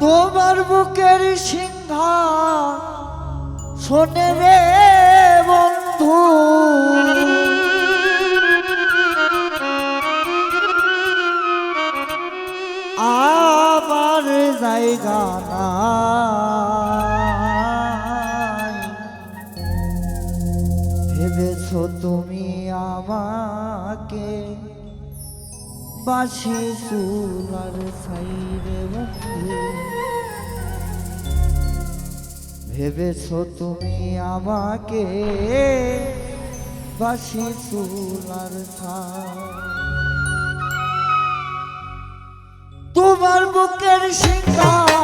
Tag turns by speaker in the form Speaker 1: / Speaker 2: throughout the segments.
Speaker 1: তোমার বুকের সিংহা শোনে রে বন্ধু। আমার জায়গা নাই। ভেবেছ তুমি আমাকে বাসি সোনার সাইরে ভেবেছ তুমি আমাকে? বাসি সোনার তোমার বুকের সিংহাসনে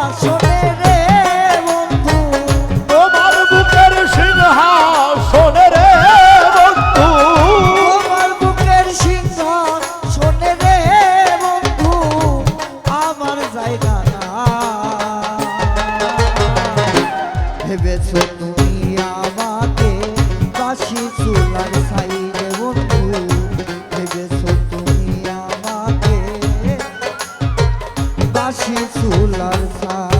Speaker 1: ভেবেছ তুমি আমাকে বাসি চুলার সাইরে বন্ধু? ভেবেছ তুমি আমাকে বাসি চুলার সাই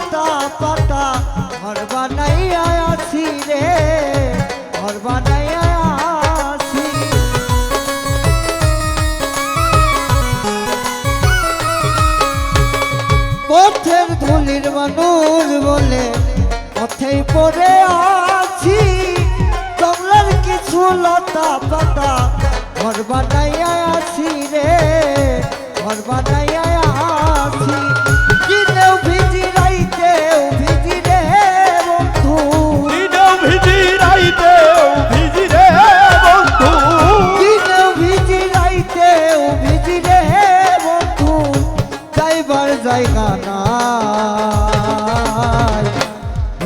Speaker 1: লতা পাতা, ঘর বানাইয়া আছি রে, ঘর বানাইয়া আছি পথের ধুলির মানুষ বলে, পথেই পড়ে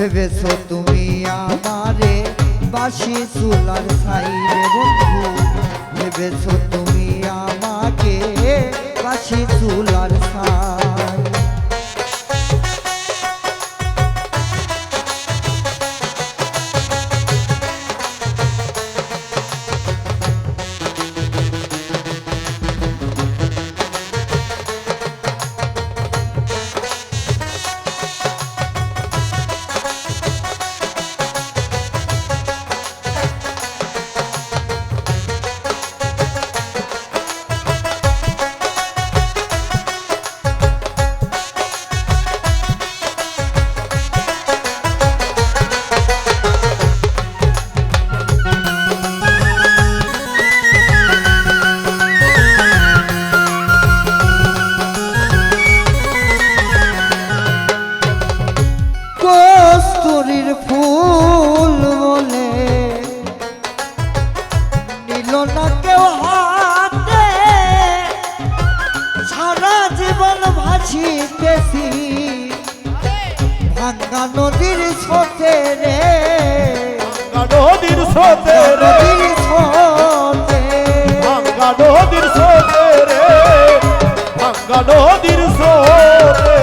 Speaker 1: ভেবেছ তুমি আমারে বাসি চুলার সাইরে বন্ধু? ভেবেছো তুমি আমাকে বাসি চুলার সাই
Speaker 2: সোতে রে ভাঙ্গা নদীর সোতে রে, ভাঙ্গা নদীর সোতে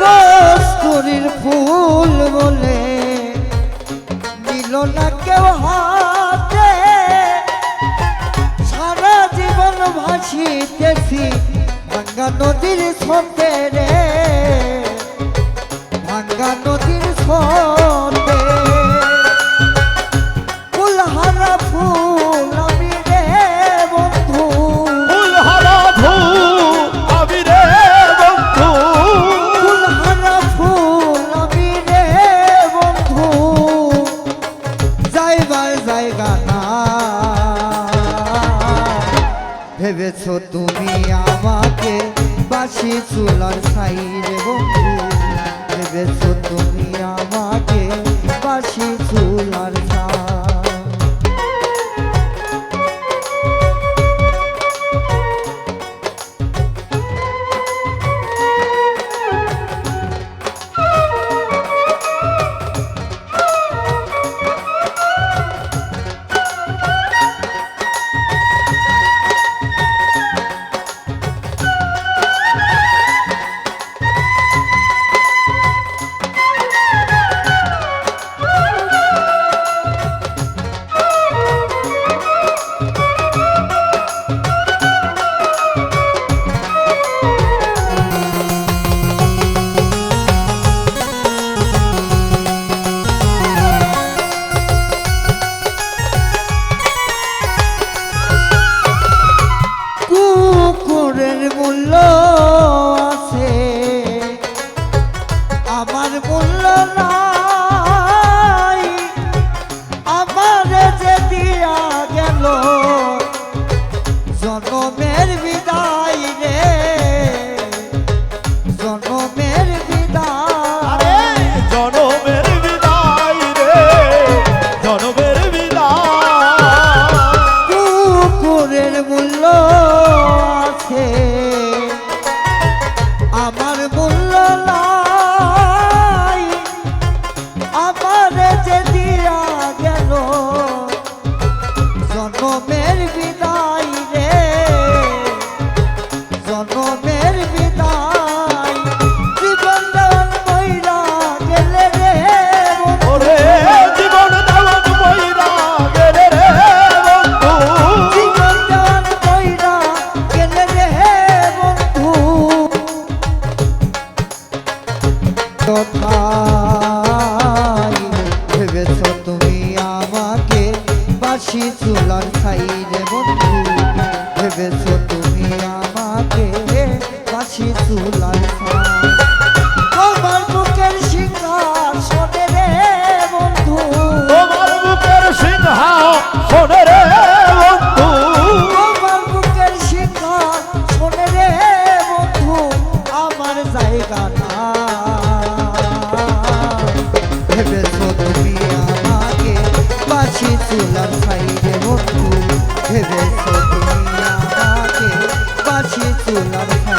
Speaker 1: কস্তুরীর ফুল বলে নিল না কেউ হাতে। সারা জীবন ভাসিতেছি ভাঙ্গা নদীর ছোটে রে। ভাঙ্গা নদীর ছোটে যাবার জায়গা না। ভেবেছ তুমি আমাকে বাসি চুলার সাই রে বন্ধু? ভেবেছ তুমি আমাকে বাসি চুলার no me negative. thankful, not a